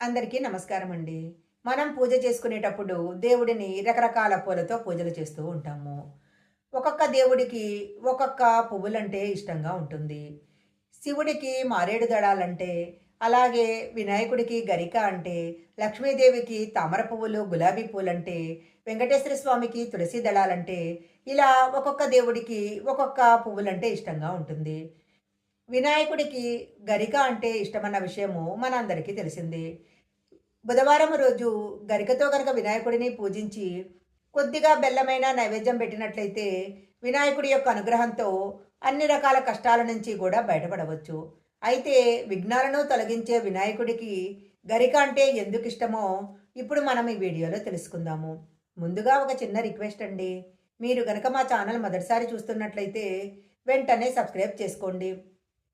అందరికీ నమస్కారం అండి మనం పూజ చేసుకునేటప్పుడు దేవుడిని రకరకాల పూలతో పూజలు చేస్తూ ఉంటాము. ఒక్కొక్క దేవుడికి ఒక్కొక్క పువ్వులంటే ఇష్టంగా ఉంటుంది. శివుడికి మారేడు దడాలంటే అలాగే వినాయకుడికి గరిక అంటే లక్ష్మీదేవికి తామర పువ్వులు గులాబీ పూలంటే వెంకటేశ్వర స్వామికి తులసి దళాలంటే ఇలా ఒక్కొక్క దేవుడికి ఒక్కొక్క పువ్వులంటే ఇష్టంగా ఉంటుంది. వినాయకుడికి గరిక అంటే ఇష్టమన్న విషయము మనందరికీ తెలిసిందే. బుధవారం రోజు గరికతో కనుక వినాయకుడిని పూజించి కొద్దిగా బెల్లమైన నైవేద్యం పెట్టినట్లయితే వినాయకుడి యొక్క అనుగ్రహంతో అన్ని రకాల కష్టాల నుంచి కూడా బయటపడవచ్చు. అయితే విఘ్నాలను తొలగించే వినాయకుడికి గరిక అంటే ఎందుకు ఇష్టమో ఇప్పుడు మనం ఈ వీడియోలో తెలుసుకుందాము. ముందుగా ఒక చిన్న రిక్వెస్ట్ అండి. మీరు గనక మా ఛానల్ మొదటిసారి చూస్తున్నట్లయితే వెంటనే సబ్స్క్రైబ్ చేసుకోండి.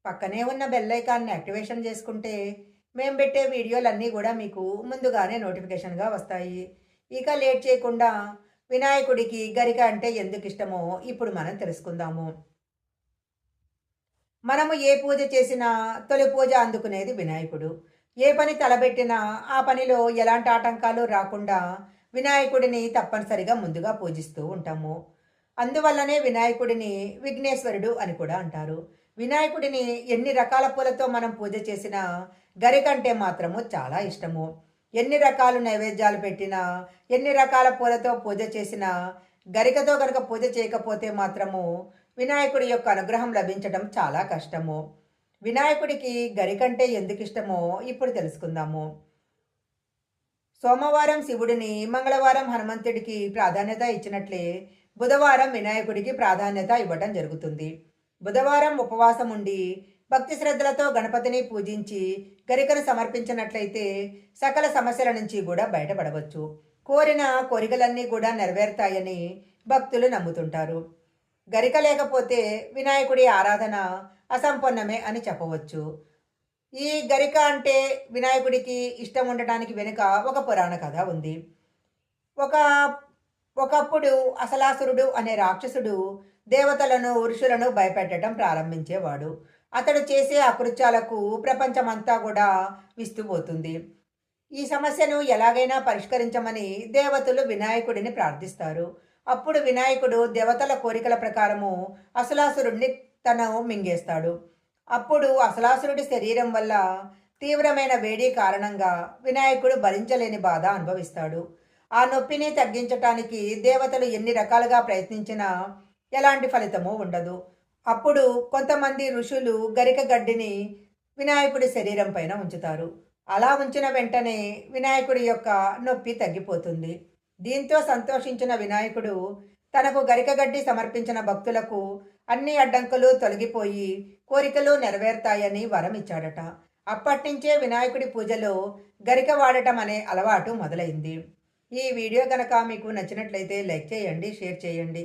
పక్కనే ఉన్న బెల్ ఐకాన్ని యాక్టివేషన్ చేసుకుంటే మేము పెట్టే వీడియోలన్నీ కూడా మీకు ముందుగానే నోటిఫికేషన్గా వస్తాయి. ఇక లేట్ చేయకుండా వినాయకుడికి గరిక అంటే ఎందుకు ఇష్టమో ఇప్పుడు మనం తెలుసుకుందాము. మనము ఏ పూజ చేసినా తొలి పూజ అందుకునేది వినాయకుడు. ఏ పని తలబెట్టినా ఆ పనిలో ఎలాంటి ఆటంకాలు రాకుండా వినాయకుడిని తప్పనిసరిగా ముందుగా పూజిస్తూ ఉంటాము. అందువల్లనే వినాయకుడిని విఘ్నేశ్వరుడు అని కూడా అంటారు. వినాయకుడిని ఎన్ని రకాల పూలతో మనం పూజ చేసినా గరికంటే మాత్రము చాలా ఇష్టము. ఎన్ని రకాల నైవేద్యాలు పెట్టినా ఎన్ని రకాల పూలతో పూజ చేసినా గరికతో గనక పూజ చేయకపోతే మాత్రము వినాయకుడి యొక్క అనుగ్రహం లభించడం చాలా కష్టము. వినాయకుడికి గరికంటే ఎందుకు ఇష్టమో ఇప్పుడు తెలుసుకుందాము. సోమవారం శివుడిని మంగళవారం హనుమంతుడికి ప్రాధాన్యత ఇచ్చినట్లే బుధవారం వినాయకుడికి ప్రాధాన్యత ఇవ్వడం జరుగుతుంది. బుధవారం ఉపవాసం ఉండి భక్తి శ్రద్ధలతో గణపతిని పూజించి గరికను సమర్పించినట్లయితే సకల సమస్యల నుంచి కూడా బయటపడవచ్చు. కోరిన కోరికలన్నీ కూడా నెరవేరుతాయని భక్తులు నమ్ముతుంటారు. గరిక లేకపోతే వినాయకుడి ఆరాధన అసంపన్నమే అని చెప్పవచ్చు. ఈ గరిక అంటే వినాయకుడికి ఇష్టం ఉండటానికి వెనుక ఒక పురాణ కథ ఉంది. ఒక ఒకప్పుడు అసలాసురుడు అనే రాక్షసుడు దేవతలను ఋషులను భయపెట్టడం ప్రారంభించేవాడు. అతడు చేసే అకృత్యాలకు ప్రపంచమంతా కూడా విస్తుపోతుంది. ఈ సమస్యను ఎలాగైనా పరిష్కరించమని దేవతలు వినాయకుడిని ప్రార్థిస్తారు. అప్పుడు వినాయకుడు దేవతల కోరికల ప్రకారము అసలాసురుడిని తను మింగేస్తాడు. అప్పుడు అసలాసురుడి శరీరం వల్ల తీవ్రమైన వేడి కారణంగా వినాయకుడు భరించలేని బాధ అనుభవిస్తాడు. ఆ నొప్పిని తగ్గించటానికి దేవతలు ఎన్ని రకాలుగా ప్రయత్నించినా ఎలాంటి ఫలితము ఉండదు. అప్పుడు కొంతమంది ఋషులు గరిక గడ్డిని వినాయకుడి శరీరం పైన ఉంచుతారు. అలా ఉంచిన వెంటనే వినాయకుడి యొక్క నొప్పి తగ్గిపోతుంది. దీంతో సంతోషించిన వినాయకుడు తనకు గరిక గడ్డి సమర్పించిన భక్తులకు అన్ని అడ్డంకులు తొలగిపోయి కోరికలు నెరవేరుతాయని వరం ఇచ్చాడట. అప్పటినుంచే వినాయకుడి పూజలో గరిక వాడటం అనే అలవాటు మొదలైంది. ఈ వీడియో కనుక మీకు నచ్చినట్లయితే లైక్ చేయండి షేర్ చేయండి.